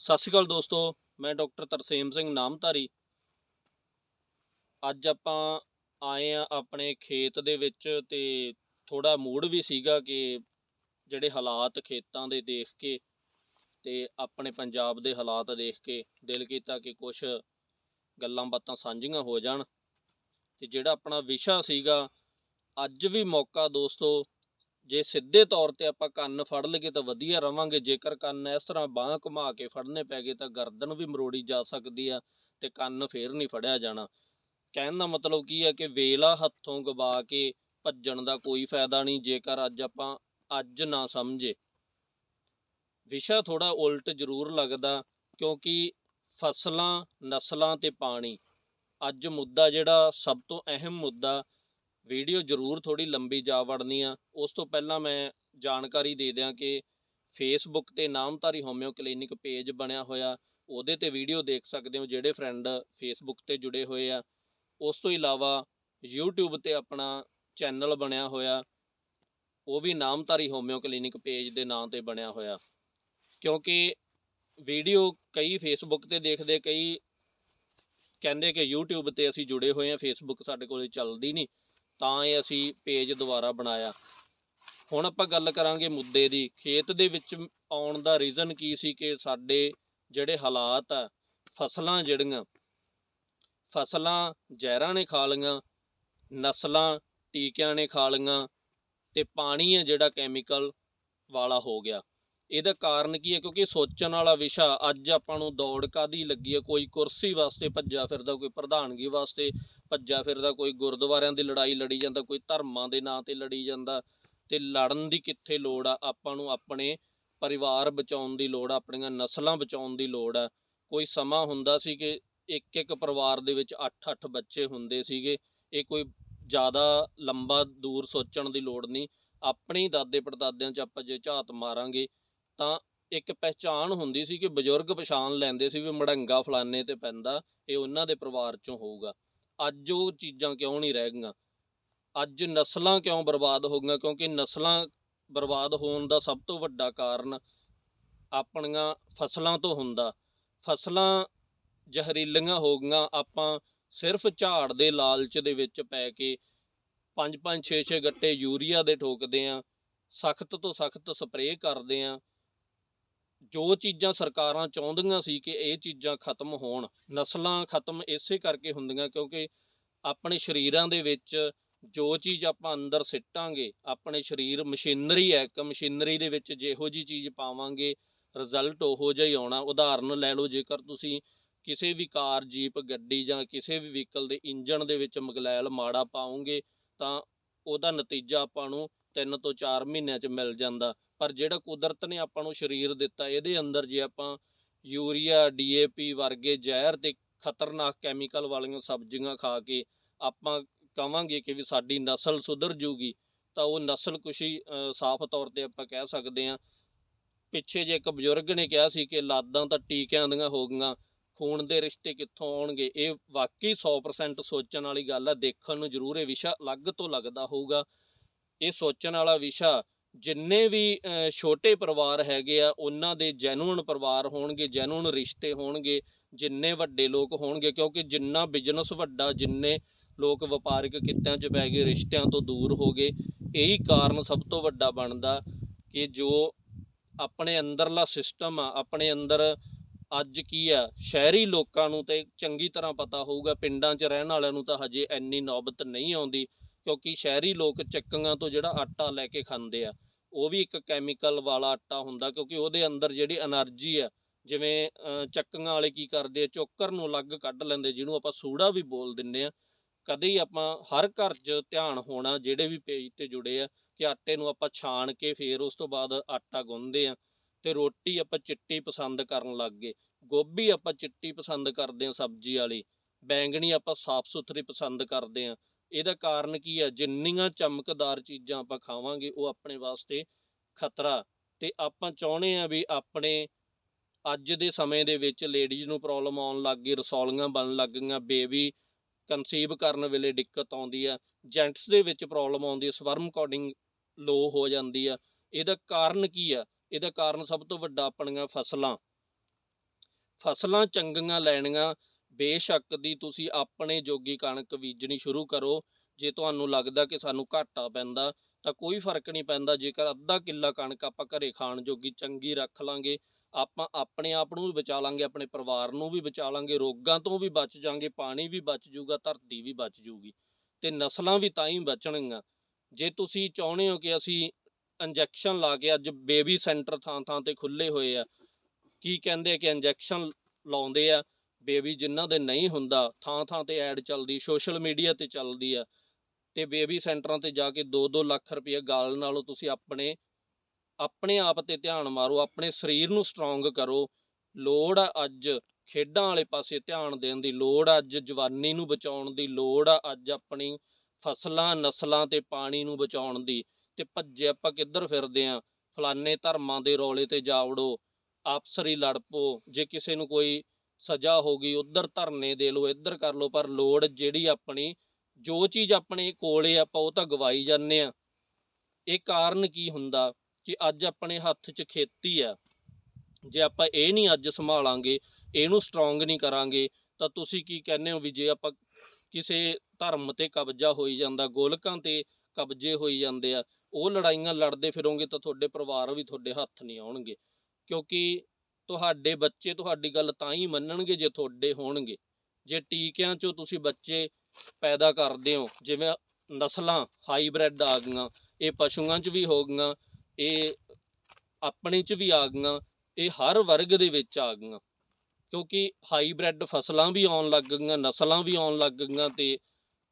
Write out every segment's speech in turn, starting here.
ਸਤਿ ਸ਼੍ਰੀ ਅਕਾਲ ਦੋਸਤੋ, ਮੈਂ ਡਾਕਟਰ ਤਰਸੇਮ ਸਿੰਘ ਨਾਮਧਾਰੀ। ਅੱਜ ਆਪਾਂ ਆਏ ਆ ਆਪਣੇ ਖੇਤ ਦੇ ਵਿੱਚ ਤੇ ਥੋੜਾ ਮੂਡ ਵੀ ਸੀਗਾ ਕਿ ਜਿਹੜੇ ਹਾਲਾਤ ਖੇਤਾਂ ਦੇ ਦੇਖ ਕੇ ਤੇ ਆਪਣੇ ਪੰਜਾਬ ਦੇ ਹਾਲਾਤ ਦੇਖ ਕੇ ਦਿਲ ਕੀਤਾ ਕਿ ਕੁਝ ਗੱਲਾਂ ਬਾਤਾਂ ਸਾਂਝੀਆਂ ਹੋ ਜਾਣ। ਤੇ ਜਿਹੜਾ ਆਪਣਾ ਵਿਸ਼ਾ ਸੀਗਾ, ਅੱਜ ਵੀ ਮੌਕਾ ਦੋਸਤੋ ਜੇ ਸਿੱਧੇ ਤੌਰ ਤੇ ਆਪਾਂ ਕੰਨ ਫੜ ਲਈਏ ਤਾਂ ਵਧੀਆ ਰਵਾਂਗੇ, ਜੇਕਰ ਕੰਨ ਇਸ ਤਰ੍ਹਾਂ ਬਾਹਾਂ ਘੁਮਾ ਕੇ ਫੜਨੇ ਪੈ ਗਏ ਤਾਂ ਗਰਦਨ ਵੀ ਮਰੋੜੀ ਜਾ ਸਕਦੀ ਆ ਤੇ ਕੰਨ ਫੇਰ ਨਹੀਂ ਫੜਿਆ ਜਾਣਾ। ਕਹਿਣ ਦਾ ਮਤਲਬ ਕੀ ਹੈ ਕਿ ਵੇਲਾ ਹੱਥੋਂ ਗਵਾ ਕੇ ਭੱਜਣ ਦਾ ਕੋਈ ਫਾਇਦਾ ਨਹੀਂ, ਜੇਕਰ ਅੱਜ ਆਪਾਂ ਅੱਜ ਨਾ ਸਮਝੇ। ਵਿਸ਼ਾ ਥੋੜਾ ਉਲਟ ਜ਼ਰੂਰ ਲੱਗਦਾ, ਕਿਉਂਕਿ ਫਸਲਾਂ, ਨਸਲਾਂ ਤੇ ਪਾਣੀ ਅੱਜ ਮੁੱਦਾ ਜਿਹੜਾ ਸਭ ਤੋਂ ਅਹਿਮ ਮੁੱਦਾ ਵੀਡੀਓ ਜ਼ਰੂਰ ਥੋੜੀ ਲੰਬੀ ਜਾ ਵੜਨੀ ਆ। ਉਸ ਤੋਂ ਪਹਿਲਾਂ ਮੈਂ ਜਾਣਕਾਰੀ ਦੇ ਦਿਆਂ ਕਿ ਫੇਸਬੁੱਕ ਤੇ ਨਾਮਧਾਰੀ ਹੋਮਿਓ ਕਲੀਨਿਕ ਪੇਜ ਬਣਿਆ ਹੋਇਆ। ਉਹਦੇ ਤੇ ਵੀਡੀਓ ਦੇਖ ਸਕਦੇ ਹੋ ਜਿਹੜੇ ਫਰੈਂਡ ਫੇਸਬੁੱਕ ਤੇ ਜੁੜੇ ਹੋਏ ਆ। ਉਸ ਤੋਂ ਇਲਾਵਾ YouTube ਤੇ ਆਪਣਾ ਚੈਨਲ ਬਣਿਆ ਹੋਇਆ। ਉਹ ਵੀ ਨਾਮਧਾਰੀ ਹੋਮਿਓ ਕਲੀਨਿਕ ਪੇਜ ਦੇ ਨਾਂ ਤੇ ਬਣਿਆ ਹੋਇਆ। ਕਿਉਂਕਿ ਵੀਡੀਓ ਕਈ ਫੇਸਬੁੱਕ ਤੇ ਦੇਖਦੇ, ਕਈ ਕਹਿੰਦੇ ਕਿ YouTube ਤੇ ਅਸੀਂ ਜੁੜੇ ਹੋਏ ਆ। ਫੇਸਬੁੱਕ ਸਾਡੇ ਕੋਲ ਚੱਲਦੀ ਨਹੀਂ। ਤਾਂ ਇਹ ਅਸੀਂ ਪੇਜ ਦੁਬਾਰਾ ਬਣਾਇਆ। ਹੁਣ ਆਪਾਂ ਗੱਲ ਕਰਾਂਗੇ ਮੁੱਦੇ ਦੀ। ਖੇਤ ਦੇ ਵਿੱਚ ਆਉਣ ਦਾ ਰੀਜ਼ਨ ਕੀ ਸੀ ਕਿ ਸਾਡੇ ਜਿਹੜੇ ਹਾਲਾਤ ਆ, ਫਸਲਾਂ ਜਿਹੜੀਆਂ, ਫਸਲਾਂ ਜ਼ਹਿਰਾਂ ਨੇ ਖਾ ਲਈਆਂ, ਨਸਲਾਂ ਟੀਕਿਆਂ ਨੇ ਖਾ ਲਈਆਂ ਤੇ ਪਾਣੀ ਹੈ ਜਿਹੜਾ ਕੈਮੀਕਲ ਵਾਲਾ ਹੋ ਗਿਆ। ਇਹਦਾ ਕਾਰਨ ਕੀ ਹੈ ਕਿਉਂਕਿ ਸੋਚਣ ਵਾਲਾ ਵਿਸ਼ਾ ਅੱਜ ਆਪਾਂ ਨੂੰ ਦੌੜ ਕਾਦੀ ਲੱਗੀ ਹੈ ਕੋਈ ਕੁਰਸੀ ਵਾਸਤੇ ਭੱਜਾ ਫਿਰਦਾ, ਕੋਈ ਪ੍ਰਧਾਨਗੀ ਵਾਸਤੇ ਭੱਜਾ ਫਿਰਦਾ, ਕੋਈ ਗੁਰਦੁਆਰਿਆਂ ਦੀ ਲੜਾਈ ਲੜੀ ਜਾਂਦਾ, ਕੋਈ ਧਰਮਾਂ ਦੇ ਨਾਂ ਤੇ ਲੜੀ ਜਾਂਦਾ, ਤੇ ਲੜਨ ਦੀ ਕਿੱਥੇ ਲੋੜ ਆ? ਆਪਾਂ ਨੂੰ ਆਪਣੇ ਪਰਿਵਾਰ ਬਚਾਉਣ ਦੀ ਲੋੜ ਆ, ਆਪਣੀਆਂ ਨਸਲਾਂ ਬਚਾਉਣ ਦੀ ਲੋੜ ਆ। ਕੋਈ ਸਮਾਂ ਹੁੰਦਾ ਸੀ ਕਿ ਇੱਕ ਇੱਕ ਪਰਿਵਾਰ ਦੇ ਵਿੱਚ 8-8 ਬੱਚੇ ਹੁੰਦੇ ਸੀਗੇ, ਇਹ ਕੋਈ ਜ਼ਿਆਦਾ ਲੰਬਾ ਦੂਰ ਸੋਚਣ ਦੀ ਲੋੜ ਨਹੀਂ। ਆਪਣੇ ਦਾਦੇ ਪੜਦਾਦਿਆਂ 'ਚ ਆਪਾਂ ਜੇ ਝਾਤ ਮਾਰਾਂਗੇ, ਤਾਂ ਇੱਕ ਪਹਿਚਾਣ ਹੁੰਦੀ ਸੀ ਕਿ ਬਜ਼ੁਰਗ ਪਛਾਣ ਲੈਂਦੇ ਸੀ ਵੀ ਮੜੰਗਾ ਫਲਾਣੇ ਤੇ ਪੈਂਦਾ, ਇਹ ਉਹਨਾਂ ਦੇ ਪਰਿਵਾਰ 'ਚੋਂ ਹੋਊਗਾ। ਅੱਜ ਉਹ ਚੀਜ਼ਾਂ ਕਿਉਂ ਨਹੀਂ ਰਹਿ ਗਈਆਂ? ਅੱਜ ਨਸਲਾਂ ਕਿਉਂ ਬਰਬਾਦ ਹੋ ਗਈਆਂ? ਕਿਉਂਕਿ ਨਸਲਾਂ ਬਰਬਾਦ ਹੋਣ ਦਾ ਸਭ ਤੋਂ ਵੱਡਾ ਕਾਰਨ ਆਪਣੀਆਂ ਫਸਲਾਂ ਤੋਂ ਹੁੰਦਾ। ਫਸਲਾਂ ਜ਼ਹਿਰੀਲੀਆਂ ਹੋ ਗਈਆਂ। ਆਪਾਂ ਸਿਰਫ ਝਾੜ ਦੇ ਲਾਲਚ ਦੇ ਵਿੱਚ ਪੈ ਕੇ 5-5 6-6 ਗੱਟੇ ਯੂਰੀਆ ਦੇ ਠੋਕਦੇ ਆ ਸਖਤ ਤੋਂ ਸਖਤ ਸਪਰੇਅ ਕਰਦੇ ਆ ਜੋ ਚੀਜ਼ਾਂ ਸਰਕਾਰਾਂ ਚਾਹੁੰਦੀਆਂ ਸੀ ਕਿ ਇਹ ਚੀਜ਼ਾਂ ਖਤਮ ਹੋਣ, ਨਸਲਾਂ ਖਤਮ ਇਸੇ ਕਰਕੇ ਹੁੰਦੀਆਂ ਕਿਉਂਕਿ ਆਪਣੇ ਸਰੀਰਾਂ ਦੇ ਵਿੱਚ ਜੋ ਚੀਜ਼ ਆਪਾਂ ਅੰਦਰ ਸਿੱਟਾਂਗੇ, ਆਪਣੇ ਸਰੀਰ ਮਸ਼ੀਨਰੀ ਹੈ, ਇੱਕ ਮਸ਼ੀਨਰੀ ਦੇ ਵਿੱਚ ਜਿਹੋ ਜੀ ਚੀਜ਼ ਪਾਵਾਂਗੇ ਰਿਜ਼ਲਟ ਉਹੋ ਜਿਹਾ ਹੀ ਆਉਣਾ। ਉਦਾਹਰਨ ਲੈ ਲਓ, ਜੇਕਰ ਤੁਸੀਂ ਕਿਸੇ ਵੀ ਕਾਰ, ਜੀਪ, ਗੱਡੀ ਜਾਂ ਕਿਸੇ ਵੀ ਵਹੀਕਲ ਦੇ ਇੰਜਨ ਦੇ ਵਿੱਚ ਮਗਲੈਲ ਮਾੜਾ ਪਾਉਂਗੇ ਤਾਂ ਉਹਦਾ ਨਤੀਜਾ ਆਪਾਂ ਨੂੰ 3 ਤੋਂ 4 ਮਹੀਨਿਆਂ 'ਚ ਮਿਲ ਜਾਂਦਾ। ਪਰ ਜਿਹੜਾ ਕੁਦਰਤ ਨੇ ਆਪਾਂ ਨੂੰ ਸਰੀਰ ਦਿੱਤਾ, ਇਹਦੇ ਅੰਦਰ ਜੇ ਆਪਾਂ ਯੂਰੀਆ ਡੀਏਪੀ ਵਰਗੇ ਜ਼ਹਿਰ ਤੇ ਖਤਰਨਾਕ ਕੈਮੀਕਲ ਵਾਲੀਆਂ ਸਬਜ਼ੀਆਂ ਖਾ ਕੇ ਆਪਾਂ ਕਵਾਂਗੇ ਕਿ ਵੀ ਸਾਡੀ ਨਸਲ ਸੁਧਰ ਜੂਗੀ, ਤਾਂ ਉਹ ਨਸਲ ਕੁਸ਼ੀ ਸਾਫ਼ ਤੌਰ ਤੇ ਆਪਾਂ ਕਹਿ ਸਕਦੇ ਹਾਂ। ਪਿੱਛੇ ਜੇ ਇੱਕ ਬਜ਼ੁਰਗ ਨੇ ਕਿਹਾ ਸੀ ਕਿ ਲਾਦਾਂ ਤਾਂ ਟੀਕਿਆਂ ਦੀਆਂ ਹੋ ਗਈਆਂ, ਖੂਨ ਦੇ ਰਿਸ਼ਤੇ ਕਿੱਥੋਂ ਆਉਣਗੇ? ਇਹ ਵਾਕਈ 100% ਸੋਚਣ ਵਾਲੀ ਗੱਲ ਆ, ਦੇਖਣ ਨੂੰ ਜ਼ਰੂਰ ਇਹ ਵਿਸ਼ਾ ਅਲੱਗ ਤੋਂ ਲੱਗਦਾ ਹੋਊਗਾ। ਇਹ ਸੋਚਣ ਵਾਲਾ ਵਿਸ਼ਾ ਜਿੰਨੇ ਵੀ ਛੋਟੇ ਪਰਿਵਾਰ ਹੈਗੇ ਆ, ਉਹਨਾਂ ਦੇ ਜੈਨੂਨ ਪਰਿਵਾਰ ਹੋਣਗੇ ਜੈਨੂਨ ਰਿਸ਼ਤੇ ਹੋਣਗੇ, ਜਿੰਨੇ ਵੱਡੇ ਲੋਕ ਹੋਣਗੇ, ਕਿਉਂਕਿ ਜਿੰਨਾ ਬਿਜ਼ਨਸ ਵੱਡਾ, ਜਿੰਨੇ ਲੋਕ ਵਪਾਰਿਕ ਕਿੱਤਿਆਂ 'ਚ ਪੈ ਗਏ, ਰਿਸ਼ਤਿਆਂ ਤੋਂ ਦੂਰ ਹੋ ਗਏ, ਇਹੀ ਕਾਰਨ ਸਭ ਤੋਂ ਵੱਡਾ ਬਣਦਾ ਕਿ ਜੋ ਆਪਣੇ ਅੰਦਰਲਾ ਸਿਸਟਮ ਆ, ਆਪਣੇ ਅੰਦਰ ਅੱਜ ਕੀ ਆ, ਸ਼ਹਿਰੀ ਲੋਕਾਂ ਨੂੰ ਤੇ ਚੰਗੀ ਤਰ੍ਹਾਂ ਪਤਾ ਹੋਊਗਾ, ਪਿੰਡਾਂ 'ਚ ਰਹਿਣ ਵਾਲਿਆਂ ਨੂੰ ਤਾਂ ਹਜੇ ਇੰਨੀ ਨੌਬਤ ਨਹੀਂ ਆਉਂਦੀ, ਕਿਉਂਕਿ ਸ਼ਹਿਰੀ ਲੋਕ ਚੱਕੀਆਂ ਤੋਂ ਜਿਹੜਾ ਆਟਾ ਲੈ ਕੇ ਖਾਂਦੇ ਆ ਉਹ ਵੀ ਇੱਕ ਕੈਮੀਕਲ ਵਾਲਾ ਆਟਾ ਹੁੰਦਾ ਕਿਉਂਕਿ ਉਹਦੇ ਅੰਦਰ ਜਿਹੜੀ એનર્ਜੀ ਹੈ, ਜਿਵੇਂ ਚੱਕੀਆਂ ਵਾਲੇ ਕੀ ਕਰਦੇ ਆ, ਚੋਕਰ ਨੂੰ ਅਲੱਗ ਕੱਢ ਲੈਂਦੇ, ਜਿਹਨੂੰ ਆਪਾਂ ਸੂੜਾ ਵੀ ਬੋਲ ਦਿੰਨੇ ਆ। ਕਦੇ ਹੀ ਆਪਾਂ ਹਰ ਘਰ 'ਚ ਧਿਆਨ ਹੋਣਾ, ਜਿਹੜੇ ਵੀ ਪੇਜ ਤੇ ਜੁੜੇ ਆ, ਕਿ ਆਟੇ ਨੂੰ ਆਪਾਂ ਛਾਣ ਕੇ ਫੇਰ ਉਸ ਤੋਂ ਬਾਅਦ ਆਟਾ ਗੁੰਨਦੇ ਆ ਤੇ ਰੋਟੀ ਆਪਾਂ ਚਿੱਟੀ ਪਸੰਦ ਕਰਨ ਲੱਗ ਗਏ। ਗੋਭੀ ਆਪਾਂ ਚਿੱਟੀ ਪਸੰਦ ਕਰਦੇ ਆ ਸਬਜ਼ੀ ਵਾਲੀ, ਬੈਂਗਣੀ ਆਪਾਂ ਸਾਫ਼ ਸੁਥਰੀ ਪਸੰਦ ਕਰਦੇ ਆ। ਇਹਦਾ ਕਾਰਨ ਕੀ ਆ? ਜਿੰਨੀਆਂ ਚਮਕਦਾਰ ਚੀਜ਼ਾਂ ਆਪਾਂ ਖਾਵਾਂਗੇ, ਉਹ ਆਪਣੇ ਵਾਸਤੇ ਖਤਰਾ। ਤੇ ਆਪਾਂ ਚਾਹੁੰਦੇ ਆ ਵੀ ਆਪਣੇ ਅੱਜ ਦੇ ਸਮੇਂ ਦੇ ਵਿੱਚ ਲੇਡੀਜ਼ ਨੂੰ ਪ੍ਰੋਬਲਮ ਆਉਣ ਲੱਗ ਗਈ, ਰਸੌਲੀਆਂ ਬਣਨ ਲੱਗ ਗਈਆਂ ਬੇਬੀ ਕਨਸੀਵ ਕਰਨ ਵੇਲੇ ਦਿੱਕਤ ਆਉਂਦੀ ਆ ਜੈਂਟਸ ਦੇ ਵਿੱਚ ਪ੍ਰੋਬਲਮ ਆਉਂਦੀ ਹੈ ਸਵਰਮ ਕੋਡਿੰਗ ਲੋ ਹੋ ਜਾਂਦੀ ਆ। ਇਹਦਾ ਕਾਰਨ ਕੀ ਆ? ਇਹਦਾ ਕਾਰਨ ਸਭ ਤੋਂ ਵੱਡਾ ਆਪਣੀਆਂ ਫਸਲਾਂ। ਫਸਲਾਂ ਚੰਗੀਆਂ ਲੈਣੀਆਂ ਬੇਸ਼ੱਕ ਦੀ ਤੁਸੀਂ ਆਪਣੇ ਜੋਗੀ ਕਣਕ ਬੀਜਣੀ ਸ਼ੁਰੂ ਕਰੋ, ਜੇ ਤੁਹਾਨੂੰ ਲੱਗਦਾ ਕਿ ਸਾਨੂੰ ਘਾਟਾ ਪੈਂਦਾ, ਤਾਂ ਕੋਈ ਫ਼ਰਕ ਨਹੀਂ ਪੈਂਦਾ, ਜੇਕਰ ਅੱਧਾ ਕਿੱਲਾ ਕਣਕ ਆਪਾਂ ਘਰੇ ਖਾਣ ਜੋਗੀ ਚੰਗੀ ਰੱਖ ਲਾਂਗੇ, ਆਪਾਂ ਆਪਣੇ ਆਪ ਨੂੰ ਵੀ ਬਚਾ ਲਾਂਗੇ, ਆਪਣੇ ਪਰਿਵਾਰ ਨੂੰ ਵੀ ਬਚਾ ਲਾਂਗੇ, ਰੋਗਾਂ ਤੋਂ ਵੀ ਬਚ ਜਾਾਂਗੇ, ਪਾਣੀ ਵੀ ਬਚ ਜਾਊਗਾ, ਧਰਤੀ ਵੀ ਬਚ ਜਾਊਗੀ, ਤੇ ਨਸਲਾਂ ਵੀ ਤਾਂ ਹੀ ਬਚਣਗੀਆਂ। ਜੇ ਤੁਸੀਂ ਚਾਹੁੰਦੇ ਹੋ ਕਿ ਅਸੀਂ ਇੰਜੈਕਸ਼ਨ ਲਾ ਕੇ ਅੱਜ ਬੇਬੀ ਸੈਂਟਰ ਥਾਂ ਥਾਂ ਤੇ ਖੁੱਲੇ ਹੋਏ ਆ, ਕੀ ਕਹਿੰਦੇ ਕਿ ਇੰਜੈਕਸ਼ਨ ਲਾਉਂਦੇ ਆ ਬੇਬੀ ਜਿਨ੍ਹਾਂ ਦੇ ਨਹੀਂ ਹੁੰਦਾ, ਥਾਂ ਥਾਂ ਤੇ ਐਡ ਚੱਲਦੀ ਸੋਸ਼ਲ ਮੀਡੀਆ ਤੇ ਚੱਲਦੀ ਆ। ਤੇ ਬੇਬੀ ਸੈਂਟਰਾਂ ਤੇ ਜਾ ਕੇ 2-2 ਲੱਖ ਰੁਪਏ ਗਾਲ ਨਾਲੋਂ ਤੁਸੀਂ ਆਪਣੇ ਆਪਣੇ ਆਪ ਤੇ ਧਿਆਨ ਮਾਰੋ, ਆਪਣੇ ਸਰੀਰ ਨੂੰ ਸਟਰੋਂਗ ਕਰੋ। ਲੋੜ ਆ ਅੱਜ ਖੇਡਾਂ ਵਾਲੇ ਪਾਸੇ ਧਿਆਨ ਦੇਣ ਦੀ, ਲੋੜ ਆ ਅੱਜ ਜਵਾਨੀ ਨੂੰ ਬਚਾਉਣ ਦੀ, ਲੋੜ ਆ ਅੱਜ ਆਪਣੀ ਫਸਲਾਂ, ਨਸਲਾਂ ਤੇ ਪਾਣੀ ਨੂੰ ਬਚਾਉਣ ਦੀ। ਤੇ ਭੱਜੇ ਆਪਾਂ ਕਿੱਧਰ ਫਿਰਦੇ ਆ? ਫਲਾਨੇ ਧਰਮਾਂ ਦੇ ਰੌਲੇ ਤੇ ਜਾ ਵੜੋ ਆਪਸਰੀ ਲੜ ਪੋ। ਜੇ ਕਿਸੇ ਨੂੰ ਕੋਈ ਸਜ਼ਾ ਹੋ ਗਈ, ਉਧਰ ਧਰਨੇ ਦੇ ਲਓ, ਇੱਧਰ ਕਰ ਲਓ, ਪਰ ਲੋੜ ਜਿਹੜੀ ਆਪਣੀ, ਜੋ ਚੀਜ਼ ਆਪਣੇ ਕੋਲੇ ਆਪਾਂ ਉਹ ਤਾਂ ਗਵਾਈ ਜਾਂਦੇ ਆ। ਇਹ ਕਾਰਨ ਕੀ ਹੁੰਦਾ ਕਿ ਅੱਜ ਆਪਣੇ ਹੱਥ 'ਚ ਖੇਤੀ ਆ। ਜੇ ਆਪਾਂ ਇਹ ਨਹੀਂ ਅੱਜ ਸੰਭਾਲਾਂਗੇ, ਇਹਨੂੰ ਸਟਰੋਂਗ ਨਹੀਂ ਕਰਾਂਗੇ, ਤਾਂ ਤੁਸੀਂ ਕੀ ਕਹਿੰਦੇ ਹੋ ਵੀ ਜੇ ਆਪਾਂ ਕਿਸੇ ਧਰਮ ਤੇ ਕਬਜ਼ਾ ਹੋਈ ਜਾਂਦਾ, ਗੋਲਕਾਂ ਤੇ ਕਬਜ਼ੇ ਹੋਈ ਜਾਂਦੇ ਆ, ਉਹ ਲੜਾਈਆਂ ਲੜਦੇ ਫਿਰੋਗੇ ਤਾਂ ਤੁਹਾਡੇ ਪਰਿਵਾਰ ਵੀ ਤੁਹਾਡੇ ਹੱਥ ਨਹੀਂ ਆਉਣਗੇ। ਕਿਉਂਕਿ ਤੁਹਾਡੇ ਬੱਚੇ ਤੁਹਾਡੀ ਗੱਲ ਤਾਂ ਹੀ ਮੰਨਣਗੇ ਜੇ ਤੁਹਾਡੇ ਹੋਣਗੇ। ਜੇ ਟੀਕਿਆਂ 'ਚੋਂ ਤੁਸੀਂ ਬੱਚੇ ਪੈਦਾ ਕਰਦੇ ਹੋ, ਜਿਵੇਂ ਨਸਲਾਂ, ਹਾਈਬ੍ਰਿਡ ਆ ਗਈਆਂ, ਇਹ ਪਸ਼ੂਆਂ 'ਚ ਵੀ ਹੋ ਗਈਆਂ, ਇਹ ਆਪਣੇ 'ਚ ਵੀ ਆ ਗਈਆਂ, ਇਹ ਹਰ ਵਰਗ ਦੇ ਵਿੱਚ ਆ ਗਈਆਂ। ਕਿਉਂਕਿ ਹਾਈਬ੍ਰਿਡ ਫਸਲਾਂ ਵੀ ਆਉਣ ਲੱਗ ਗਈਆਂ, ਨਸਲਾਂ ਵੀ ਆਉਣ ਲੱਗ ਗਈਆਂ ਤੇ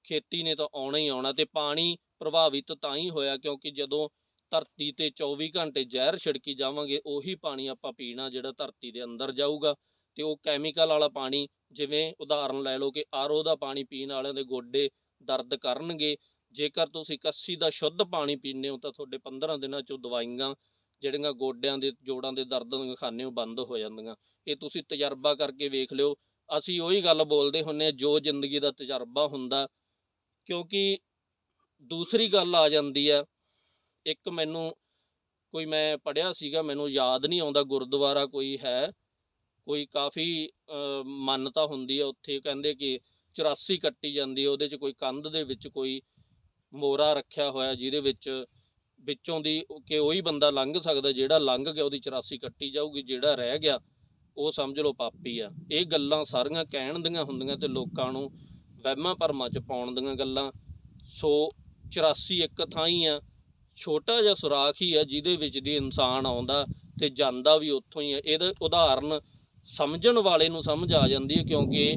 ਖੇਤੀ ਨੇ ਤਾਂ ਆਉਣਾ ਹੀ ਆਉਣਾ ਤੇ ਪਾਣੀ ਪ੍ਰਭਾਵਿਤ ਤਾਂ ਹੀ ਹੋਇਆ ਕਿਉਂਕਿ ਜਦੋਂ ਧਰਤੀ ਤੇ 24 ਘੰਟੇ ਜ਼ਹਿਰ ਛਿੜਕੀ ਜਾਵਾਂਗੇ, ਉਹੀ ਪਾਣੀ ਆਪਾਂ ਪੀਣਾ ਜਿਹੜਾ ਧਰਤੀ ਦੇ ਅੰਦਰ ਜਾਊਗਾ। ਤੇ ਉਹ ਕੈਮੀਕਲ ਵਾਲਾ ਪਾਣੀ, ਜਿਵੇਂ ਉਦਾਹਰਨ ਲੈ ਲਓ ਕਿ ਆਰਓ ਦਾ ਪਾਣੀ ਪੀਣ ਵਾਲਿਆਂ ਦੇ ਗੋਡੇ ਦਰਦ ਕਰਨਗੇ। ਜੇਕਰ ਤੁਸੀਂ ਕੱਸੀ ਦਾ ਸ਼ੁੱਧ ਪਾਣੀ ਪੀਂਦੇ ਹੋ ਤਾਂ ਤੁਹਾਡੇ 15 ਦਿਨਾਂ ਚੋਂ ਦਵਾਈਆਂ ਜਿਹੜੀਆਂ ਗੋਡਿਆਂ ਦੇ, ਜੋੜਾਂ ਦੇ ਦਰਦ ਦੀਆਂ ਖਾਣੇ ਉਹ ਬੰਦ ਹੋ ਜਾਂਦੀਆਂ। ਇਹ ਤੁਸੀਂ ਤਜਰਬਾ ਕਰਕੇ ਵੇਖ ਲਿਓ। ਅਸੀਂ ਉਹੀ ਗੱਲ ਬੋਲਦੇ ਹੁੰਨੇ ਆ ਜੋ ਜ਼ਿੰਦਗੀ ਦਾ ਤਜਰਬਾ ਹੁੰਦਾ, ਕਿਉਂਕਿ ਦੂਸਰੀ ਗੱਲ ਆ ਜਾਂਦੀ ਹੈ ਇੱਕ ਮੈਨੂੰ ਕੋਈ ਮੈਂ ਪੜਿਆ ਸੀਗਾ, ਮੈਨੂੰ ਯਾਦ ਨਹੀਂ ਆਉਂਦਾ ਗੁਰਦੁਆਰਾ ਕੋਈ ਹੈ। ਕੋਈ ਕਾਫੀ ਮਾਨਤਾ ਹੁੰਦੀ ਆ ਉੱਥੇ, ਕਹਿੰਦੇ ਕਿ 84 ਕੱਟੀ ਜਾਂਦੀ ਹੈ ਉਹਦੇ 'ਚ ਕੋਈ ਕੰਧ ਦੇ ਵਿੱਚ ਕੋਈ ਮੋਰਾ ਰੱਖਿਆ ਹੋਇਆ, ਜਿਹਦੇ ਵਿੱਚ ਵਿੱਚੋਂ ਦੀ ਕਿ ਉਹੀ ਬੰਦਾ ਲੰਘ ਸਕਦਾ, ਜਿਹੜਾ ਲੰਘ ਗਿਆ ਉਹਦੀ 84 ਕੱਟੀ ਜਾਊਗੀ, ਜਿਹੜਾ ਰਹਿ ਗਿਆ, ਉਹ ਸਮਝ ਲਓ ਪਾਪੀ ਆ। ਇਹ ਗੱਲਾਂ ਸਾਰੀਆਂ ਕਹਿਣ ਦੀਆਂ ਹੁੰਦੀਆਂ ਤੇ ਲੋਕਾਂ ਨੂੰ ਵਹਿਮਾਂ ਭਰਮਾਂ 'ਚ ਪਾਉਣ ਦੀਆਂ ਗੱਲਾਂ। ਸੋ 84 ਇੱਕ ਥਾਂ ਹੀ ਆ। ਛੋਟਾ ਜਿਹਾ ਸੁਰਾਖ ਹੀ ਆ ਜਿਹਦੇ ਵਿੱਚ ਦੀ ਇਨਸਾਨ ਆਉਂਦਾ ਤੇ ਜਾਂਦਾ ਵੀ ਉੱਥੋਂ ਹੀ ਆ। ਇਹਦਾ ਉਦਾਹਰਨ ਸਮਝਣ ਵਾਲੇ ਨੂੰ ਸਮਝ ਆ ਜਾਂਦੀ ਹੈ ਕਿਉਂਕਿ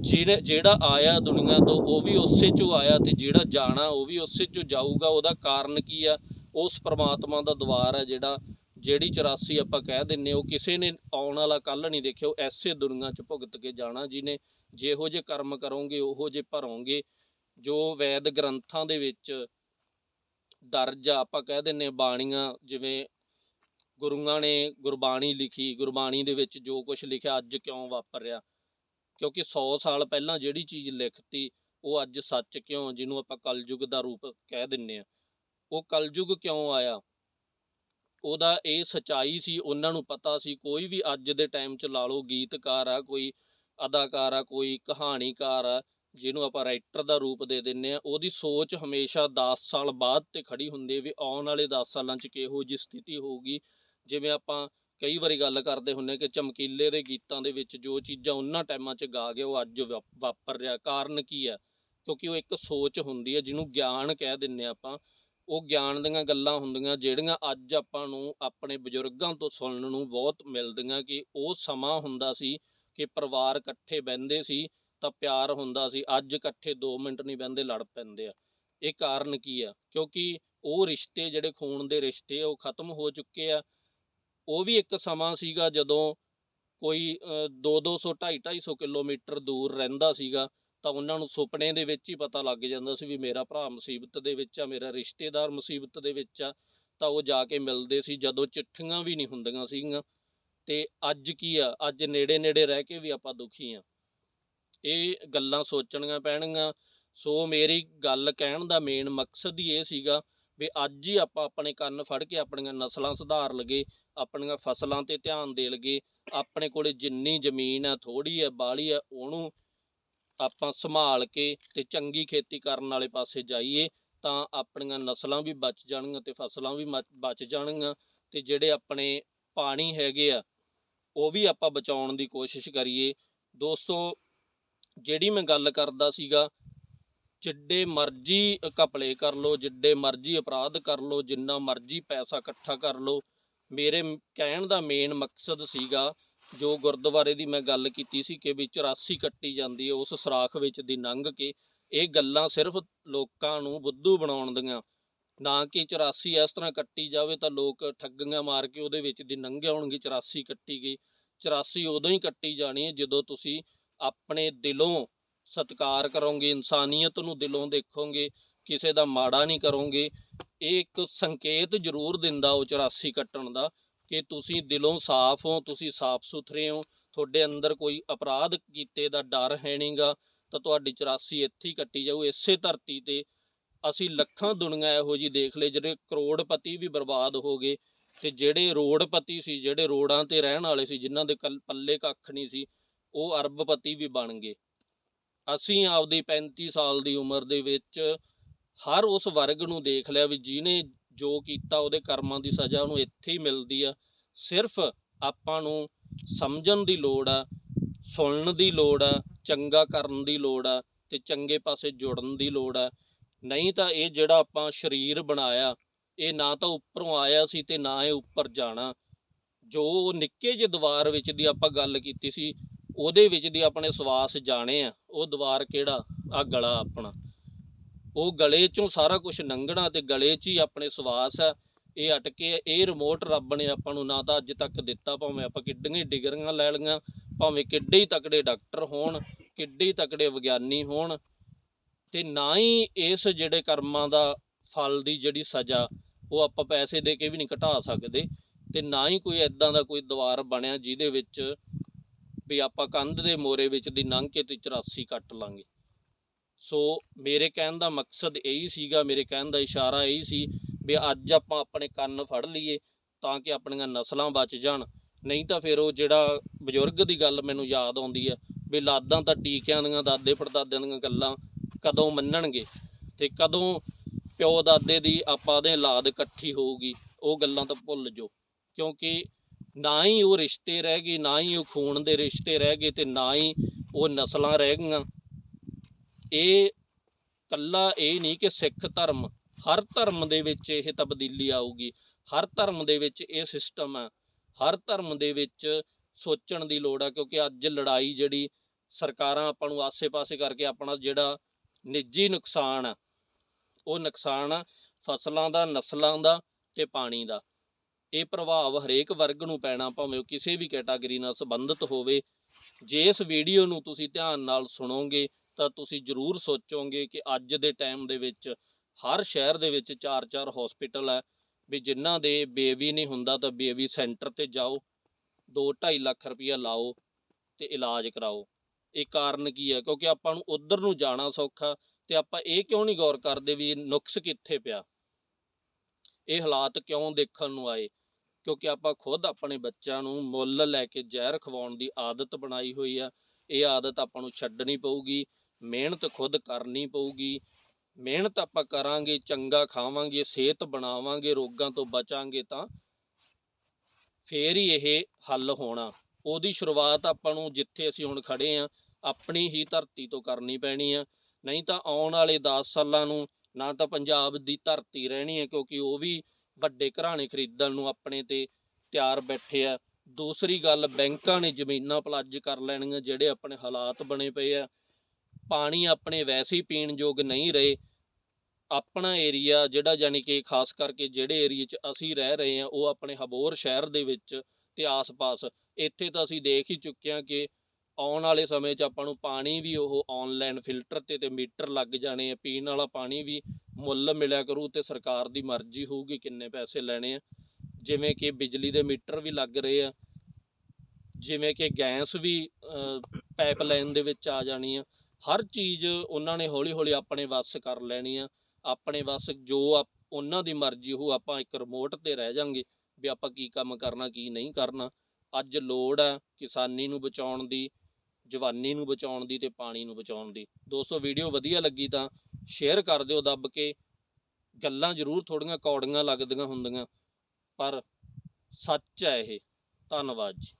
ਜਿਹੜੇ ਜਿਹੜਾ ਆਇਆ ਦੁਨੀਆ ਤੋਂ, ਉਹ ਵੀ ਉਸੇ ਚੋਂ ਆਇਆ ਤੇ ਜਿਹੜਾ ਜਾਣਾ, ਉਹ ਵੀ ਉਸੇ ਚੋਂ ਜਾਊਗਾ। ਉਹਦਾ ਕਾਰਨ ਕੀ ਆ? ਉਸ ਪ੍ਰਮਾਤਮਾ ਦਾ ਦਵਾਰ ਹੈ ਜਿਹੜਾ, ਜਿਹੜੀ 84 ਆਪਾਂ ਕਹਿ ਦਿੰਨੇ ਉਹ ਕਿਸੇ ਨੇ ਆਉਣ ਵਾਲਾ ਕੱਲ ਨਹੀਂ ਦੇਖਿਓ ਐਸੇ ਦੁਨੀਆ 'ਚ ਭੁਗਤ ਕੇ ਜਾਣਾ ਜਿਹਨੇ ਜਿਹੋ ਜੇ ਕਰਮ ਕਰੋਗੇ, ਉਹੋ ਜੇ ਭਰੋਗੇ, ਜੋ ਵੈਦ ਗ੍ਰੰਥਾਂ ਦੇ ਵਿੱਚ ਦਰਜ ਆ ਆਪਾਂ ਕਹਿ ਦਿੰਨੇ ਬਾਣੀਆਂ, ਜਿਵੇਂ ਗੁਰੂਆਂ ਨੇ ਗੁਰਬਾਣੀ ਲਿਖੀ, ਗੁਰਬਾਣੀ ਦੇ ਵਿੱਚ ਜੋ ਕੁਝ ਲਿਖਿਆ ਅੱਜ ਕਿਉਂ ਵਾਪਰਿਆ? ਕਿਉਂਕਿ 100 ਸਾਲ ਪਹਿਲਾਂ ਜਿਹੜੀ ਚੀਜ਼ ਲਿਖਤੀ, ਉਹ ਅੱਜ ਸੱਚ ਕਿਉਂ, ਜਿਹਨੂੰ ਆਪਾਂ ਕਲਯੁਗ ਦਾ ਰੂਪ ਕਹਿ ਦਿੰਨੇ ਆ ਉਹ ਕਲਯੁਗ ਕਿਉਂ ਆਇਆ? ਉਹਦਾ ਇਹ ਸਚਾਈ ਸੀ, ਉਹਨਾਂ ਨੂੰ ਪਤਾ ਸੀ, ਕੋਈ ਵੀ ਅੱਜ ਦੇ ਟਾਈਮ 'ਚ ਲਾ ਲਓ, ਗੀਤਕਾਰ ਆ, ਕੋਈ ਅਦਾਕਾਰ ਆ, ਕੋਈ ਕਹਾਣੀਕਾਰ ਆ ਜਿਹਨੂੰ ਆਪਾਂ ਰਾਈਟਰ ਦਾ ਰੂਪ ਦੇ ਦਿੰਨੇ ਆ ਉਹਦੀ ਸੋਚ ਹਮੇਸ਼ਾ 10 ਸਾਲ ਬਾਅਦ ਤੇ ਖੜੀ ਹੁੰਦੀ ਹੈ ਵੀ ਆਉਣ ਵਾਲੇ 10 ਸਾਲਾਂ 'ਚ ਕਿਹੋ ਜਿਹੀ ਸਥਿਤੀ ਹੋਊਗੀ। ਜਿਵੇਂ ਆਪਾਂ ਕਈ ਵਾਰੀ ਗੱਲ ਕਰਦੇ ਹੁੰਨੇ ਕਿ ਚਮਕੀਲੇ ਦੇ ਗੀਤਾਂ ਦੇ ਵਿੱਚ ਜੋ ਚੀਜ਼ਾਂ ਉਹਨਾਂ ਟਾਈਮਾਂ 'ਚ ਗਾ ਗਏ ਉਹ ਅੱਜ ਵਾ- ਵਾਪਰ ਰਿਹਾ, ਕਾਰਨ ਕੀ ਆ ਕਿਉਂਕਿ ਉਹ ਇੱਕ ਸੋਚ ਹੁੰਦੀ ਹੈ ਜਿਹਨੂੰ ਗਿਆਨ ਕਹਿ ਦਿੰਨੇ ਆ ਆਪਾਂ। ਉਹ ਗਿਆਨ ਦੀਆਂ ਗੱਲਾਂ ਹੁੰਦੀਆਂ ਜਿਹੜੀਆਂ ਅੱਜ ਆਪਾਂ ਨੂੰ ਆਪਣੇ ਬਜ਼ੁਰਗਾਂ ਤੋਂ ਸੁਣਨ ਨੂੰ ਬਹੁਤ ਮਿਲਦੀਆਂ ਕਿ ਉਹ ਸਮਾਂ ਹੁੰਦਾ ਸੀ ਕਿ ਪਰਿਵਾਰ ਇਕੱਠੇ ਬਹਿੰਦੇ ਸੀ ਤਾਂ ਪਿਆਰ ਹੁੰਦਾ ਸੀ, ਅੱਜ ਇਕੱਠੇ 2 ਮਿੰਟ ਨਹੀਂ ਬਹਿੰਦੇ, ਲੜ ਪੈਂਦੇ ਆ। ਇਹ ਕਾਰਨ ਕੀ ਆ? ਕਿਉਂਕਿ ਉਹ ਰਿਸ਼ਤੇ, ਜਿਹੜੇ ਖੂਨ ਦੇ ਰਿਸ਼ਤੇ, ਉਹ ਖਤਮ ਹੋ ਚੁੱਕੇ ਆ। ਉਹ ਵੀ ਇੱਕ ਸਮਾਂ ਸੀਗਾ ਜਦੋਂ ਕੋਈ 2-200 250 ਕਿਲੋਮੀਟਰ ਦੂਰ ਰਹਿੰਦਾ ਸੀਗਾ, ਤਾਂ ਉਹਨਾਂ ਨੂੰ ਸੁਪਨੇ ਦੇ ਵਿੱਚ ਹੀ ਪਤਾ ਲੱਗ ਜਾਂਦਾ ਸੀ ਵੀ ਮੇਰਾ ਭਰਾ ਮੁਸੀਬਤ ਦੇ ਵਿੱਚ ਆ, ਮੇਰਾ ਰਿਸ਼ਤੇਦਾਰ ਮੁਸੀਬਤ ਦੇ ਵਿੱਚ ਆ, ਤਾਂ ਉਹ ਜਾ ਕੇ ਮਿਲਦੇ ਸੀ, ਜਦੋਂ ਚਿੱਠੀਆਂ ਵੀ ਨਹੀਂ ਹੁੰਦੀਆਂ ਸੀਗੀਆਂ। ਤੇ ਅੱਜ ਕੀ ਆ? ਅੱਜ ਨੇੜੇ ਨੇੜੇ ਰਹਿ ਕੇ ਵੀ ਆਪਾਂ ਦੁਖੀ ਆ। ਇਹ ਗੱਲਾਂ ਸੋਚਣੀਆਂ ਪੈਣਗੀਆਂ। ਸੋ ਮੇਰੀ ਗੱਲ ਕਹਿਣ ਦਾ ਮੇਨ ਮਕਸਦ ਹੀ ਇਹ ਸੀਗਾ ਵੀ ਅੱਜ ਹੀ ਆਪਾਂ ਆਪਣੇ ਕੰਨ ਫੜ ਕੇ ਆਪਣੀਆਂ ਨਸਲਾਂ ਸੁਧਾਰ ਲਗੇ ਆਪਣੀਆਂ ਫਸਲਾਂ ਤੇ ਧਿਆਨ ਦੇ ਲੱਗੇ ਆਪਣੇ ਕੋਲੇ ਜਿੰਨੀ ਜ਼ਮੀਨ ਆ ਥੋੜੀ ਆ ਬਾਲੀ ਆ, ਉਹਨੂੰ ਆਪਾਂ ਸੰਭਾਲ ਕੇ ਤੇ ਚੰਗੀ ਖੇਤੀ ਕਰਨ ਵਾਲੇ ਪਾਸੇ ਜਾਈਏ ਤਾਂ ਆਪਣੀਆਂ ਨਸਲਾਂ ਵੀ ਬਚ ਜਾਣਗੀਆਂ ਤੇ ਫਸਲਾਂ ਵੀ ਮਚ- ਬਚ ਜਾਣਗੀਆਂ ਤੇ ਜਿਹੜੇ ਆਪਣੇ ਪਾਣੀ ਹੈਗੇ ਆ, ਉਹ ਵੀ ਆਪਾਂ ਬਚਾਉਣ ਦੀ ਕੋਸ਼ਿਸ਼ ਕਰੀਏ। ਦੋਸਤੋ ਜਿਹੜੀ ਮੈਂ ਗੱਲ ਕਰਦਾ ਸੀਗਾ, ਜਿੱਡੇ ਮਰਜ਼ੀ ਘਪਲੇ ਕਰ ਲੋ ਜਿੱਡੇ ਮਰਜ਼ੀ ਅਪਰਾਧ ਕਰ ਲੋ ਜਿੰਨਾ ਮਰਜ਼ੀ ਪੈਸਾ ਇਕੱਠਾ ਕਰ ਲੋ ਮੇਰੇ ਕਹਿਣ ਦਾ ਮੇਨ ਮਕਸਦ ਸੀਗਾ, ਜੋ ਗੁਰਦੁਆਰੇ ਦੀ ਮੈਂ ਗੱਲ ਕੀਤੀ ਸੀ ਕਿ ਵੀ 84 ਕੱਟੀ ਜਾਂਦੀ ਹੈ ਉਸ ਸਰਾਖ ਵਿੱਚ ਦੀ ਲੰਘ ਕੇ, ਇਹ ਗੱਲਾਂ ਸਿਰਫ ਲੋਕਾਂ ਨੂੰ ਬੁੱਧੂ ਬਣਾਉਣ ਦੀਆਂ। ਨਾ ਕਿ 84 ਇਸ ਤਰ੍ਹਾਂ ਕੱਟੀ ਜਾਵੇ ਤਾਂ ਲੋਕ ਠੱਗੀਆਂ ਮਾਰ ਕੇ ਉਹਦੇ ਵਿੱਚ ਦੀ ਲੰਘ ਆਉਣਗੇ 84 ਕੱਟੀ ਗਈ। 84 ਉਦੋਂ ਹੀ ਕੱਟੀ ਜਾਣੀ ਹੈ ਜਦੋਂ ਤੁਸੀਂ ਆਪਣੇ ਦਿਲੋਂ ਸਤਿਕਾਰ ਕਰੋਗੇ, ਇਨਸਾਨੀਅਤ ਨੂੰ ਦਿਲੋਂ ਦੇਖੋਗੇ, ਕਿਸੇ ਦਾ ਮਾੜਾ ਨਹੀਂ ਕਰੋਗੇ। ਇਹ ਇੱਕ ਸੰਕੇਤ ਜ਼ਰੂਰ ਦਿੰਦਾ ਉਹ 84 ਕੱਟਣ ਦਾ ਕਿ ਤੁਸੀਂ ਦਿਲੋਂ ਸਾਫ਼ ਹੋ, ਤੁਸੀਂ ਸਾਫ਼ ਸੁਥਰੇ ਹੋ, ਤੁਹਾਡੇ ਅੰਦਰ ਕੋਈ ਅਪਰਾਧ ਕੀਤੇ ਦਾ ਡਰ ਹੈ ਨਹੀਂਗਾ ਤਾਂ ਤੁਹਾਡੀ 84 ਇੱਥੇ ਹੀ ਕੱਟੀ ਜਾਊ। ਇਸੇ ਧਰਤੀ ਤੇ ਅਸੀਂ ਲੱਖਾਂ ਦੁਨੀਆ ਇਹੋ ਜੀ ਦੇਖ ਲਏ, ਜਿਹੜੇ ਕਰੋੜਪਤੀ ਵੀ ਬਰਬਾਦ ਹੋ ਗਏ ਤੇ ਜਿਹੜੇ ਰੋਡਪਤੀ ਸੀ, ਜਿਹੜੇ ਰੋਡਾਂ ਤੇ ਰਹਿਣ ਵਾਲੇ ਸੀ, ਜਿਨ੍ਹਾਂ ਦੇ ਕੱਲ- ਪੱਲੇ ਕੱਖ ਨਹੀਂ ਸੀ ਉਹ ਅਰਬਪਤੀ ਵੀ ਬਣ ਗਏ। ਅਸੀਂ ਆਪਦੀ 35 ਸਾਲ ਦੀ ਉਮਰ ਦੇ ਵਿੱਚ ਹਰ ਉਸ ਵਰਗ ਨੂੰ ਦੇਖ ਲਿਆ ਵੀ ਜਿਹਨੇ ਜੋ ਕੀਤਾ ਉਹਦੇ ਕਰਮਾਂ ਦੀ ਸਜ਼ਾ ਉਹਨੂੰ ਇੱਥੇ ਹੀ ਮਿਲਦੀ ਆ। ਸਿਰਫ ਆਪਾਂ ਨੂੰ ਸਮਝਣ ਦੀ ਲੋੜ ਆ, ਸੁਣਨ ਦੀ ਲੋੜ ਆ, ਚੰਗਾ ਕਰਨ ਦੀ ਲੋੜ ਆ ਤੇ ਚੰਗੇ ਪਾਸੇ ਜੁੜਨ ਦੀ ਲੋੜ ਆ। ਨਹੀਂ ਤਾਂ ਇਹ ਜਿਹੜਾ ਆਪਾਂ ਸਰੀਰ ਬਣਾਇਆ, ਇਹ ਨਾ ਤਾਂ ਉੱਪਰੋਂ ਆਇਆ ਸੀ ਤੇ ਨਾ ਇਹ ਉੱਪਰ ਜਾਣਾ। ਜੋ ਨਿੱਕੇ ਜਿਹੇ ਦੀਵਾਰ ਵਿੱਚ ਦੀ ਆਪਾਂ ਗੱਲ ਕੀਤੀ ਸੀ ਉਹਦੇ ਵਿੱਚ ਦੀ ਆਪਣੇ ਸਵਾਸ ਜਾਣੇ ਆ, ਉਹ ਦੀਵਾਰ ਕਿਹੜਾ? ਆ ਗਲਾ ਆਪਣਾ। ਉਹ ਗਲੇ ਚੋਂ ਸਾਰਾ ਕੁਝ ਲੰਘਣਾ ਤੇ ਗਲੇ 'ਚ ਹੀ ਆਪਣੇ ਸਵਾਸ ਆ। ਇਹ ਅਟਕੇ ਇਹ ਰਿਮੋਟ ਰੱਬ ਨੇ ਆਪਾਂ ਨੂੰ ਨਾ ਤਾਂ ਅੱਜ ਤੱਕ ਦਿੱਤਾ, ਭਾਵੇਂ ਆਪਾਂ ਕਿੱਡੀਆਂ ਡਿਗਰੀਆਂ ਲੈ ਲਈਆਂ, ਭਾਵੇਂ ਕਿੱਡੇ ਹੀ ਤਕੜੇ ਡਾਕਟਰ ਹੋਣ, ਕਿੱਡੇ ਹੀ ਤਕੜੇ ਵਿਗਿਆਨੀ ਹੋਣ, ਤੇ ਨਾ ਹੀ ਇਸ ਜਿਹੜੇ ਕਰਮਾਂ ਦਾ ਫਲ ਦੀ ਜਿਹੜੀ ਸਜ਼ਾ, ਉਹ ਆਪਾਂ ਪੈਸੇ ਦੇ ਕੇ ਵੀ ਨਹੀਂ ਘਟਾ ਸਕਦੇ, ਤੇ ਨਾ ਹੀ ਕੋਈ ਐਦਾਂ ਦਾ ਕੋਈ ਦੀਵਾਰ ਬਣਿਆ ਜਿਹਦੇ ਵਿੱਚ ਵੀ ਆਪਾਂ ਕੰਧ ਦੇ ਮੋਰੇ ਵਿੱਚ ਦੀ ਲੰਘ ਕੇ ਤੇ 84 ਕੱਟ ਲਾਂਗੇ। ਸੋ ਮੇਰੇ ਕਹਿਣ ਦਾ ਮਕਸਦ ਇਹੀ ਸੀਗਾ, ਮੇਰੇ ਕਹਿਣ ਦਾ ਇਸ਼ਾਰਾ ਇਹੀ ਸੀ ਵੀ ਅੱਜ ਆਪਾਂ ਆਪਣੇ ਕੰਨ ਫੜ ਲਈਏ ਤਾਂ ਕਿ ਆਪਣੀਆਂ ਨਸਲਾਂ ਬਚ ਜਾਣ। ਨਹੀਂ ਤਾਂ ਫਿਰ ਉਹ ਜਿਹੜਾ ਬਜ਼ੁਰਗ ਦੀ ਗੱਲ ਮੈਨੂੰ ਯਾਦ ਆਉਂਦੀ ਹੈ ਵੀ ਲਾਦਾਂ ਤਾਂ ਟੀਕਿਆਂ ਦੀਆਂ, ਦਾਦੇ ਪੜਦਾਦਿਆਂ ਦੀਆਂ ਗੱਲਾਂ ਕਦੋਂ ਮੰਨਣਗੇ ਤੇ ਕਦੋਂ ਪਿਓ ਦਾਦੇ ਦੀ ਆਪਾਂ ਦੇ ਲਾਦ ਇਕੱਠੀ ਹੋਊਗੀ, ਉਹ ਗੱਲਾਂ ਤਾਂ ਭੁੱਲ ਜੋ ਕਿਉਂਕਿ ਨਾ ਹੀ ਉਹ ਰਿਸ਼ਤੇ ਰਹਿ ਗਏ, ਨਾ ਹੀ ਉਹ ਖੂਨ ਦੇ ਰਿਸ਼ਤੇ ਰਹਿ ਗਏ ਤੇ ਨਾ ਹੀ ਉਹ ਨਸਲਾਂ ਰਹਿ ਗਈਆਂ। ਇਹ ਕੱਲਾ ਇਹ ਨਹੀਂ ਕਿ ਸਿੱਖ ਧਰਮ, ਹਰ ਧਰਮ ਦੇ ਵਿੱਚ ਇਹ ਤਬਦੀਲੀ ਆਊਗੀ। ਹਰ ਧਰਮ ਦੇ ਵਿੱਚ ਇਹ ਸਿਸਟਮ ਆ। ਹਰ ਧਰਮ ਦੇ ਵਿੱਚ ਸੋਚਣ ਦੀ ਲੋੜ ਆ, ਕਿਉਂਕਿ ਅੱਜ ਲੜਾਈ ਜਿਹੜੀ ਸਰਕਾਰਾਂ ਆਪਾਂ ਨੂੰ ਆਸੇ-ਪਾਸੇ ਕਰਕੇ ਆਪਣਾ ਜਿਹੜਾ ਨਿੱਜੀ ਨੁਕਸਾਨ ਆ, ਉਹ ਨੁਕਸਾਨ ਆ ਫਸਲਾਂ ਦਾ, ਨਸਲਾਂ ਦਾ ਤੇ ਪਾਣੀ ਦਾ। ਇਹ ਪ੍ਰਭਾਵ ਹਰੇਕ ਵਰਗ ਨੂੰ ਪੈਣਾ, ਭਾਵੇਂ ਉਹ ਕਿਸੇ ਵੀ ਕੈਟਾਗਰੀ ਨਾਲ ਸੰਬੰਧਿਤ ਹੋਵੇ। ਜੇ ਇਸ ਵੀਡੀਓ ਨੂੰ ਤੁਸੀਂ ਧਿਆਨ ਨਾਲ ਸੁਣੋਗੇ, ਤਾਂ ਤੁਸੀਂ ਜ਼ਰੂਰ ਸੋਚੋਗੇ ਕਿ ਅੱਜ ਦੇ ਟਾਈਮ ਦੇ ਵਿੱਚ ਹਰ ਸ਼ਹਿਰ ਦੇ ਵਿੱਚ 4-4 ਹਸਪੀਟਲ ਹੈ। ਵੀ ਜਿਨ੍ਹਾਂ ਦੇ ਬੇਬੀ ਨਹੀਂ ਹੁੰਦਾ ਤਾਂ ਬੇਬੀ ਸੈਂਟਰ ਤੇ ਜਾਓ 2-2.5 ਲੱਖ ਰੁਪਇਆ ਲਾਓ ਤੇ ਇਲਾਜ ਕਰਾਓ। ਇਹ ਕਾਰਨ ਕੀ ਹੈ? ਕਿਉਂਕਿ ਆਪਾਂ ਨੂੰ ਉਧਰ ਨੂੰ ਜਾਣਾ ਸੌਖਾ ਤੇ ਆਪਾਂ ਇਹ ਕਿਉਂ ਨਹੀਂ ਗੌਰ ਕਰਦੇ ਵੀ ਨੁਕਸ ਕਿੱਥੇ ਪਿਆ? ਇਹ ਹਾਲਾਤ ਕਿਉਂ ਦੇਖਣ ਨੂੰ ਆਏ? ਕਿਉਂਕਿ ਆਪਾਂ ਖੁਦ ਆਪਣੇ ਬੱਚਿਆਂ ਨੂੰ ਮੁੱਲ ਲੈ ਕੇ ਜ਼ਹਿਰ ਖਵਾਉਣ ਦੀ ਆਦਤ ਬਣਾਈ ਹੋਈ ਆ। ਇਹ ਆਦਤ ਆਪਾਂ ਨੂੰ ਛੱਡਣੀ ਪਊਗੀ, ਮਿਹਨਤ ਖੁਦ ਕਰਨੀ ਪਊਗੀ। ਮਿਹਨਤ ਆਪਾਂ ਕਰਾਂਗੇ, ਚੰਗਾ ਖਾਵਾਂਗੇ, ਸਿਹਤ ਬਣਾਵਾਂਗੇ, ਰੋਗਾਂ ਤੋਂ ਬਚਾਂਗੇ ਤਾਂ ਫੇਰ ਹੀ ਇਹ ਹੱਲ ਹੋਣਾ। ਉਹਦੀ ਸ਼ੁਰੂਆਤ ਆਪਾਂ ਨੂੰ ਜਿੱਥੇ ਅਸੀਂ ਹੁਣ ਖੜੇ ਆ, ਆਪਣੀ ਹੀ ਧਰਤੀ ਤੋਂ ਕਰਨੀ ਪੈਣੀ ਆ। ਨਹੀਂ ਤਾਂ ਆਉਣ ਵਾਲੇ 10 ਸਾਲਾਂ ਨੂੰ ਨਾ ਤਾਂ ਪੰਜਾਬ ਦੀ ਧਰਤੀ ਰਹਿਣੀ ਹੈ ਕਿਉਂਕਿ ਉਹ ਵੀ ਵੱਡੇ ਘਰਾਣੇ ਖਰੀਦਣ ਨੂੰ ਆਪਣੇ ਤੇ ਤਿਆਰ ਬੈਠੇ ਆ। ਦੂਸਰੀ ਗੱਲ, ਬੈਂਕਾਂ ਨੇ ਜ਼ਮੀਨਾਂ ਪਲੱਜ ਕਰ ਲੈਣੀਆਂ, ਜਿਹੜੇ ਆਪਣੇ ਹਾਲਾਤ ਬਣੇ ਪਏ ਆ। ਪਾਣੀ ਆਪਣੇ ਵੈਸੇ ਹੀ ਪੀਣ ਯੋਗ ਨਹੀਂ ਰਹੇ। ਆਪਣਾ ਏਰੀਆ ਜਿਹੜਾ ਯਾਨੀ ਕਿ ਖਾਸ ਕਰਕੇ ਜਿਹੜੇ ਏਰੀਏ 'ਚ ਅਸੀਂ ਰਹਿ ਰਹੇ ਆ, ਉਹ ਆਪਣੇ ਹਬੋਰ ਸ਼ਹਿਰ ਦੇ ਵਿੱਚ ਤੇ ਆਸ-ਪਾਸ। ਇੱਥੇ ਤਾਂ ਅਸੀਂ ਦੇਖ ਹੀ ਚੁੱਕੇ ਹਾਂ ਕਿ ਆਉਣ ਵਾਲੇ ਸਮੇਂ 'ਚ ਆਪਾਂ ਨੂੰ ਪਾਣੀ ਵੀ ਉਹ ਆਨਲਾਈਨ ਫਿਲਟਰ ਤੇ ਤੇ ਮੀਟਰ ਲੱਗ ਜਾਣੇ ਆ, ਪੀਣ ਵਾਲਾ ਪਾਣੀ ਵੀ ਮੁੱਲ ਮਿਲਿਆ ਕਰੂ ਤੇ ਸਰਕਾਰ ਦੀ ਮਰਜ਼ੀ ਹੋਊਗੀ ਕਿੰਨੇ ਪੈਸੇ ਲੈਣੇ ਆ। ਜਿਵੇਂ ਕਿ ਬਿਜਲੀ ਦੇ ਮੀਟਰ ਵੀ ਲੱਗ ਰਹੇ ਆ। ਜਿਵੇਂ ਕਿ ਗੈਸ ਵੀ ਪਾਈਪਲਾਈਨ ਦੇ ਵਿੱਚ ਆ ਜਾਣੀ ਆ। ਹਰ ਚੀਜ਼ ਉਹਨਾਂ ਨੇ ਹੌਲੀ-ਹੌਲੀ ਆਪਣੇ ਵੱਸ ਕਰ ਲੈਣੀ ਆ। ਆਪਣੇ ਵੱਸ ਜੋ ਆਪ- ਉਹਨਾਂ ਦੀ ਮਰਜ਼ੀ ਉਹ ਆਪਾਂ ਇੱਕ ਰਿਮੋਟ ਤੇ ਰਹਿ ਜਾਾਂਗੇ ਵੀ ਆਪਾਂ ਕੀ ਕੰਮ ਕਰਨਾ, ਕੀ ਨਹੀਂ ਕਰਨਾ। ਅੱਜ ਲੋੜ ਹੈ ਕਿਸਾਨੀ ਨੂੰ ਬਚਾਉਣ ਦੀ, ਜਵਾਨੀ ਨੂੰ ਬਚਾਉਣ ਦੀ ਤੇ ਪਾਣੀ ਨੂੰ ਬਚਾਉਣ ਦੀ। ਦੋਸਤੋ ਵੀਡੀਓ ਵਧੀਆ ਲੱਗੀ ਤਾਂ ਸ਼ੇਅਰ ਕਰ ਦਿਓ, ਦੱਬ ਕੇ। ਗੱਲਾਂ ਜ਼ਰੂਰ ਥੋੜੀਆਂ ਕੌੜੀਆਂ ਲੱਗਦੀਆਂ ਹੁੰਦੀਆਂ, ਪਰ ਸੱਚ ਹੈ ਇਹ। ਧੰਨਵਾਦ ਜੀ।